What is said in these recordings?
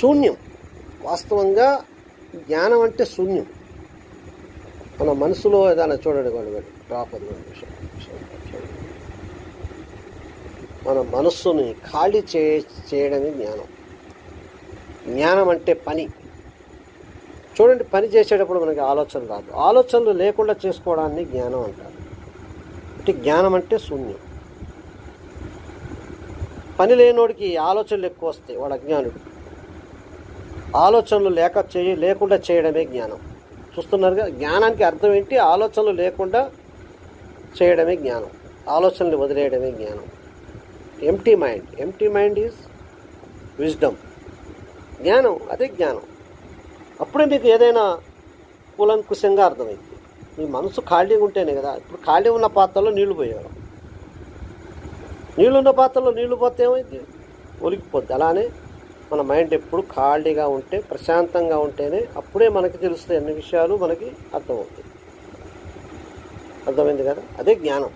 శూన్యం. వాస్తవంగా జ్ఞానం అంటే శూన్యం. మన మనసులో ఏదైనా చూడండి కొన్ని డ్రాప్ అది మన మనస్సుని ఖాళీ చే చేయడమే జ్ఞానం. జ్ఞానం అంటే పని. చూడండి పని చేసేటప్పుడు మనకి ఆలోచన రాదు. ఆలోచనలు లేకుండా చేసుకోవడాన్ని జ్ఞానం అంటారు. అంటే జ్ఞానం అంటే శూన్యం. పని లేనోడికి ఆలోచనలు ఎక్కువ వస్తాయి. వాడు అజ్ఞానుడు. ఆలోచనలు లేక చేయ లేకుండా చేయడమే జ్ఞానం. చూస్తున్నారుగా జ్ఞానానికి అర్థం ఏంటి? ఆలోచనలు లేకుండా చేయడమే జ్ఞానం. ఆలోచనలు వదిలేయడమే జ్ఞానం. Empty mind empty mind is wisdom జ్ఞానం అదే జ్ఞానం. అప్పుడే మీకు ఏదైనా కూలంకుశంగా అర్థమైంది. మీ మనసు ఖాళీగా ఉంటేనే కదా ఇప్పుడు ఖాళీ ఉన్న పాత్రలో నీళ్ళు పోయారు. నీళ్ళున్న పాత్రలో నీళ్ళు పోతే ఏమైంది? ఒలికిపోద్ది అలానే మన మైండ్ ఎప్పుడు ఖాళీగా ఉంటే ప్రశాంతంగా ఉంటేనే అప్పుడే మనకి తెలుస్తాయి అన్ని విషయాలు మనకి అర్థమవుతాయి. అర్థమైంది కదా? అదే జ్ఞానం.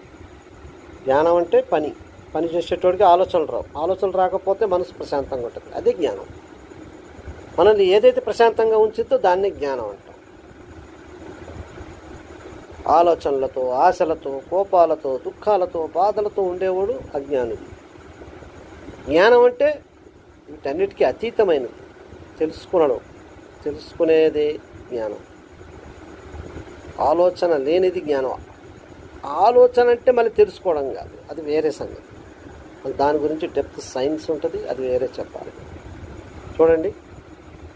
జ్ఞానం అంటే పని. పని చేసేటోడికి ఆలోచనలు రావు. ఆలోచనలు రాకపోతే మనసు ప్రశాంతంగా ఉంటుంది. అదే జ్ఞానం. మనల్ని ఏదైతే ప్రశాంతంగా ఉంచిద్దో దాన్నే జ్ఞానం అంటాం. ఆలోచనలతో ఆశలతో కోపాలతో దుఃఖాలతో బాధలతో ఉండేవాడు అజ్ఞానుడు. జ్ఞానం అంటే వీటన్నిటికీ అతీతమైనది. తెలుసుకునడం తెలుసుకునేదే జ్ఞానం. ఆలోచన లేనిది జ్ఞానం. ఆలోచన అంటే మళ్ళీ తెలుసుకోవడం కాదు అది వేరే సంగతి. మళ్ళీ దాని గురించి డెప్త్ సైన్స్ ఉంటుంది అది వేరే చెప్పాలి. చూడండి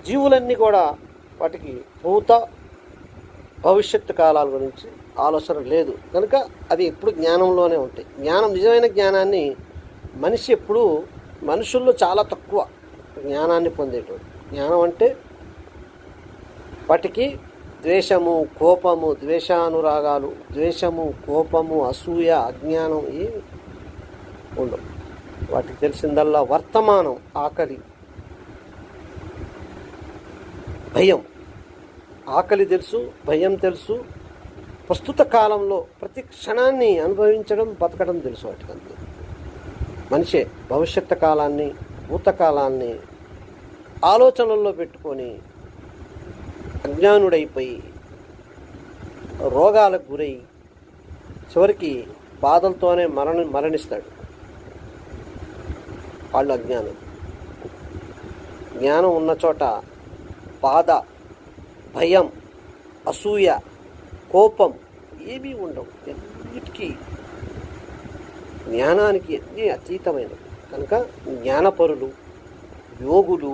జీవులన్నీ కూడా వాటికి భూత భవిష్యత్తు కాలాల గురించి ఆలోచన లేదు. కనుక అది ఎప్పుడు జ్ఞానంలోనే ఉంటాయి. జ్ఞానం నిజమైన జ్ఞానాన్ని మనిషి ఎప్పుడు మనుషుల్లో చాలా తక్కువ జ్ఞానాన్ని పొందేటోడు. జ్ఞానం అంటే వాటికి ద్వేషము కోపము ద్వేషానురాగాలు ద్వేషము కోపము అసూయ అజ్ఞానం ఏమి ఉండవు. వాటికి తెలిసిందల్లా వర్తమానం ఆకలి భయం. ఆకలి తెలుసు భయం తెలుసు. ప్రస్తుత కాలంలో ప్రతి క్షణాన్ని అనుభవించడం బతకడం తెలుసు వాటికంతే. మనిషే భవిష్యత్తు కాలాన్ని భూతకాలాన్ని ఆలోచనల్లో పెట్టుకొని అజ్ఞానుడైపోయి రోగాలకు గురై చివరికి బాధలతోనే మరణ మరణిస్తాడు. వాళ్ళు అజ్ఞానం. జ్ఞానం ఉన్న చోట బాధ భయం అసూయ కోపం ఏమీ ఉండవు. ఎన్నిటికీ జ్ఞానానికి అన్నీ అతీతమైనవి. కనుక జ్ఞానపరులు యోగులు